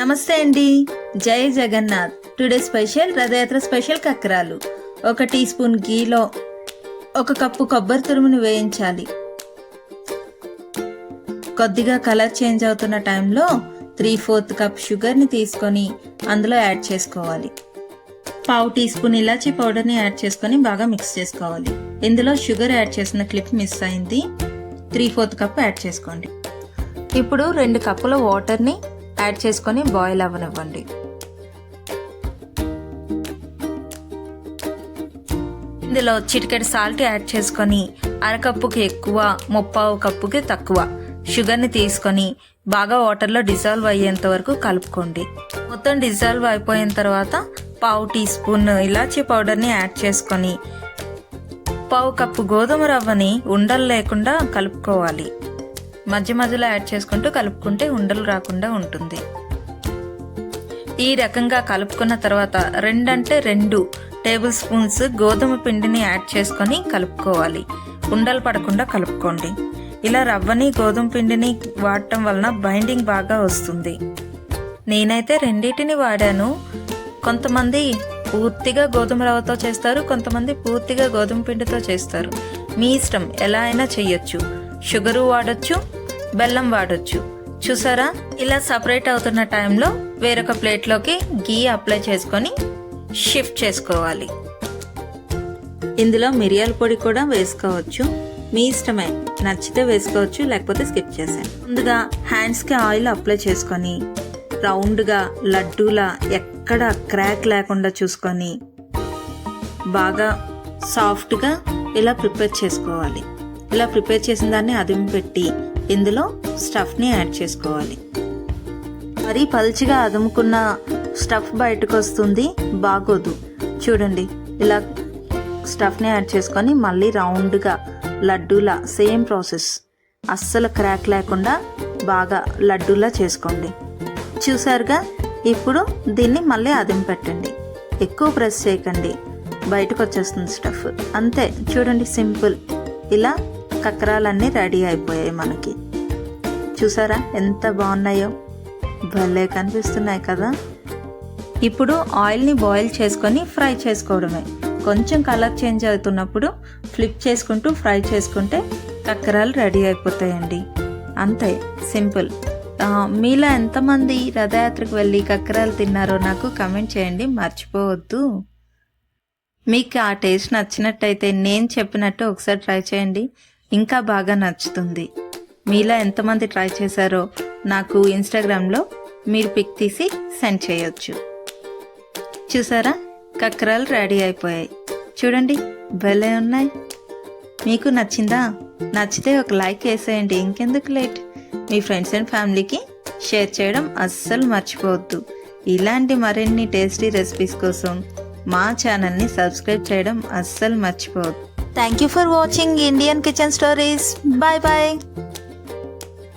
నమస్తే అండి జై Jagannath today special Rath Yatra special కక్రాలు ఒక టీ స్పూన్ గీలో ఒక కప్పు కొబ్బరి తురుమును వేయించాలి కొద్దిగా కలర్ చేంజ్ అవుతున్న టైంలో త్రీ ఫోర్త్ కప్ షుగర్ని తీసుకొని అందులో యాడ్ చేసుకోవాలి పావు టీ స్పూన్ ఇలాచీ పౌడర్ని యాడ్ చేసుకొని బాగా మిక్స్ చేసుకోవాలి ఇందులో షుగర్ యాడ్ చేసిన క్లిప్ మిస్ అయింది త్రీ ఫోర్త్ కప్ యాడ్ చేసుకోండి ఇప్పుడు రెండు కప్పుల వాటర్ని యాడ్ చేసుకొని బాయిల్ అవ్వనివ్వండి ఇందులో చిటికెడు సాల్ట్ యాడ్ చేసుకొని అరకప్పుకి ఎక్కువ ముప్పావు కప్పుకి తక్కువ షుగర్ని తీసుకొని బాగా వాటర్లో డిజాల్వ్ అయ్యేంత వరకు కలుపుకోండి మొత్తం డిజాల్వ్ అయిపోయిన తర్వాత పావు టీ స్పూన్ ఇలాచీ పౌడర్ని యాడ్ చేసుకొని పావు కప్పు గోధుమ రవ్వని ఉండలు లేకుండా కలుపుకోవాలి మధ్య మధ్యలో యాడ్ చేసుకుంటూ కలుపుకుంటే ఉండలు రాకుండా ఉంటుంది ఈ రకంగా కలుపుకున్న తర్వాత రెండంటే రెండు టేబుల్ స్పూన్స్ గోధుమ పిండిని యాడ్ చేసుకొని కలుపుకోవాలి ఉండలు పడకుండా కలుపుకోండి ఇలా రవ్వని గోధుమ పిండిని వాడటం వలన బైండింగ్ బాగా వస్తుంది నేనైతే రెండింటిని వాడాను కొంతమంది పూర్తిగా గోధుమ రవ్వతో చేస్తారు కొంతమంది పూర్తిగా గోధుమ పిండితో చేస్తారు మీ ఇష్టం ఎలా అయినా చెయ్యొచ్చు షుగరు వాడచ్చు బెల్లం వాడచ్చు చూసారా ఇలా సపరేట్ అవుతున్న టైంలో వేరొక ప్లేట్లోకి గీ అప్లై చేసుకొని షిఫ్ట్ చేసుకోవాలి ఇందులో మిరియాల పొడి కూడా వేసుకోవచ్చు మీ ఇష్టమే నచ్చితే వేసుకోవచ్చు లేకపోతే స్కిప్ చేసాను ముందుగా హ్యాండ్స్కి ఆయిల్ అప్లై చేసుకొని రౌండ్గా లడ్డూలా ఎక్కడ క్రాక్ లేకుండా చూసుకొని బాగా సాఫ్ట్గా ఇలా ప్రిపేర్ చేసుకోవాలి ఇలా ప్రిపేర్ చేసిన దాన్ని అదిమి పెట్టి ఇందులో స్టఫ్ని యాడ్ చేసుకోవాలి మరీ పల్చిగా అదుముకున్న స్టఫ్ బయటకు వస్తుంది బాగోదు చూడండి ఇలా స్టఫ్ని యాడ్ చేసుకొని మళ్ళీ రౌండ్గా లడ్డూలా సేమ్ ప్రాసెస్ అస్సలు క్రాక్ లేకుండా బాగా లడ్డూలా చేసుకోండి చూసారుగా ఇప్పుడు దీన్ని మళ్ళీ అదిం పెట్టండి ఎక్కువ ప్రెస్ చేయకండి బయటకు వచ్చేస్తుంది స్టఫ్ అంతే చూడండి సింపుల్ ఇలా కక్రాలన్నీ రెడీ అయిపోయాయి మనకి చూసారా ఎంత బాగున్నాయో భలే కనిపిస్తున్నాయి కదా ఇప్పుడు ఆయిల్ని బాయిల్ చేసుకొని ఫ్రై చేసుకోవడమే కొంచెం కలర్ చేంజ్ అవుతున్నప్పుడు ఫ్లిప్ చేసుకుంటూ ఫ్రై చేసుకుంటే కక్రాలు రెడీ అయిపోతాయండి అంతే సింపుల్ మీలో ఎంతమంది రథయాత్రకు వెళ్ళి కక్రాలు తిన్నారో నాకు కమెంట్ చేయండి మర్చిపోవద్దు మీకు ఆ టేస్ట్ నచ్చినట్టయితే నేను చెప్పినట్టు ఒకసారి ట్రై చేయండి ఇంకా బాగా నచ్చుతుంది మీలా ఎంతమంది ట్రై చేశారో నాకు ఇన్స్టాగ్రామ్లో మీరు పిక్ తీసి సెండ్ చేయొచ్చు చూసారా కక్రాలు రెడీ అయిపోయాయి చూడండి భలే ఉన్నాయి మీకు నచ్చిందా నచ్చితే ఒక లైక్ వేసేయండి ఇంకెందుకు లేట్ మీ ఫ్రెండ్స్ అండ్ ఫ్యామిలీకి షేర్ చేయడం అస్సలు మర్చిపోవద్దు ఇలాంటి మరిన్ని టేస్టీ రెసిపీస్ కోసం మా ఛానల్ని సబ్స్క్రైబ్ చేయడం అస్సలు మర్చిపోవద్దు Thank you for watching Indian Kitchen Stories. Bye bye.